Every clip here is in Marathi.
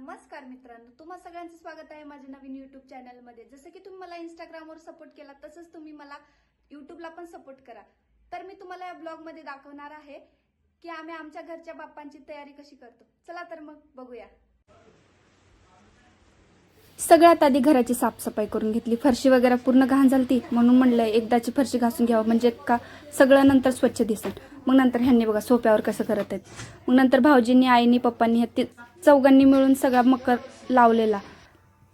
नमस्कार मित्रांनो तुम्हा सगळ्यांचं स्वागत आहे माझ्या नवीन युट्यूब चॅनलमध्ये जसं की तुम्ही मला इंस्टाग्रामवर सपोर्ट केला तसंच तुम्ही मला युट्यूबला पण सपोर्ट करा. तर मी तुम्हाला या ब्लॉगमध्ये दाखवणार आहे की आम्ही आमच्या घरच्या बाप्पांची तयारी कशी करतो. चला तर मग बघूया. सगळ्यात आधी घराची साफसफाई करून घेतली. फरशी वगैरे पूर्ण घाण झालती म्हणून म्हणलं एकदाची फरशी घासून घ्यावं. म्हणजे का सगळं नंतर स्वच्छ दिसेल. मग नंतर ह्यांनी बघा सोप्यावर कसं करत आहेत. मग नंतर भाऊजींनी आईनी पप्पांनी ह्या चौघांनी मिळून सगळा मकर लावलेला.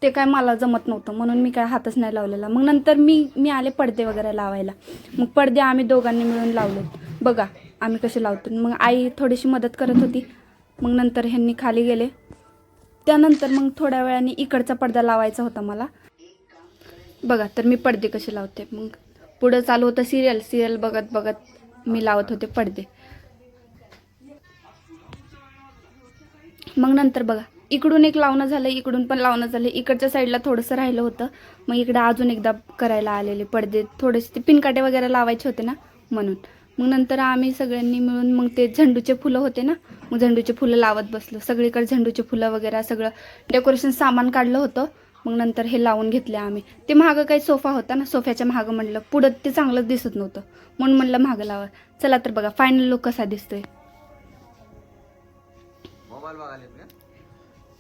ते काय मला जमत नव्हतं म्हणून मी काय हातच नाही लावलेला. मग नंतर मी मी आले पडदे वगैरे लावायला. मग पडदे आम्ही दोघांनी मिळून लावले. बघा आम्ही कसे लावतो. मग आई थोडीशी मदत करत होती. मग नंतर ह्यांनी खाली गेले. त्यानंतर मग थोड्या वेळाने इकडचा पडदा लावायचा होता मला. बघा तर मी पडदे कसे लावते. मग पुढं चालू होतं सिरियल सिरियल बघत बघत मी लावत होते पडदे. मग नंतर बघा. इकडून एक लावणं झालं इकडून पण लावणं झालं. इकडच्या साईडला थोडंसं राहिलं होतं. मग इकडे अजून एकदा करायला आलेले पडदे. थोडेसे ते पिनकाटे वगैरे लावायचे होते ना म्हणून. मग नंतर आम्ही सगळ्यांनी मिळून मग ते झेंडूचे फुलं होते ना मग झेंडूचे फुलं लावत बसलो. सगळीकडे झेंडूचे फुलं वगैरे सगळं डेकोरेशन सामान काढलं होतं. मग नंतर हे लावून घेतले आम्ही. ते महागं काही सोफा होता ना सोफ्याच्या महागं म्हणलं. पुढं ते चांगलंच दिसत नव्हतं. म्हणून म्हणलं महागं लावा. चला तर बघा फायनल लुक कसा दिसतोय.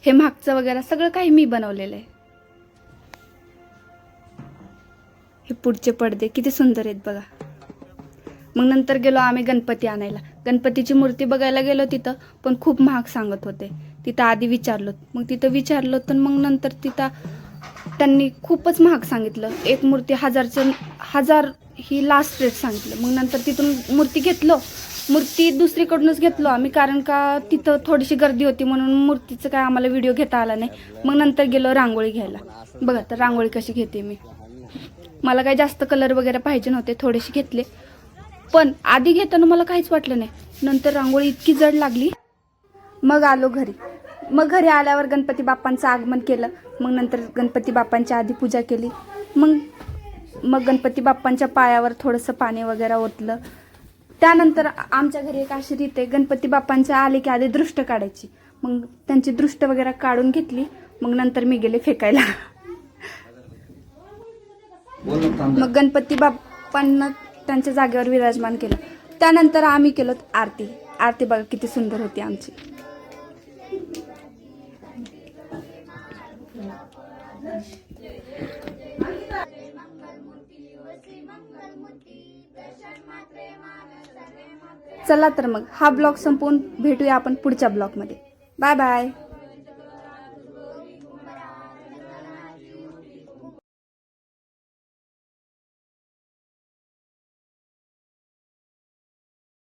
हे मागचं वगैरे सगळं काही मी बनवलेलं आहे. हे पुढचे पडदे किती सुंदर आहेत बघा. मग नंतर गेलो आम्ही गणपती आणायला. गणपतीची मूर्ती बघायला गेलो तिथं पण खूप महाग सांगत होते. तिथं आधी विचारलो मग तिथं विचारलो तर मग नंतर तिथं त्यांनी खूपच महाग सांगितलं. एक मूर्ती हजारचं हजार ही लास्ट रेट सांगितलं. मग नंतर तिथून मूर्ती घेतलो मूर्ती दुसरीकडूनच घेतलो आम्ही कारण का तिथं थोडीशी गर्दी होती म्हणून मूर्तीचं काय आम्हाला व्हिडिओ घेता आला नाही. मग नंतर गेलो रांगोळी घ्यायला. बघा तर रांगोळी कशी घेते मी. मला काही जास्त कलर वगैरे पाहिजे नव्हते थोडेसे घेतले. पण आधी घेताना मला काहीच वाटलं नाही. नंतर रांगोळी इतकी जड लागली. मग आलो घरी. मग घरी आल्यावर गणपती बाप्पांचं आगमन केलं. मग नंतर गणपती बाप्पांच्या आधी पूजा केली. मग मग गणपती बाप्पांच्या पायावर थोडंसं पाणी वगैरे ओतलं. त्यानंतर आमच्या घरी एक अशी रीत आहे गणपती बाप्पांच्या आले की आधी दृष्ट काढायची. मग त्यांची दृष्ट वगैरे काढून घेतली मग नंतर मी गेले फेकायला. मग गणपती बाप्पांना त्यांच्या जागेवर विराजमान केलं. त्यानंतर आम्ही केलो आरती. आरती बघा किती सुंदर होती आमची. चला तर मग हा ब्लॉग संपवून भेटूया आपण पुढच्या ब्लॉगमध्ये. Bye bye.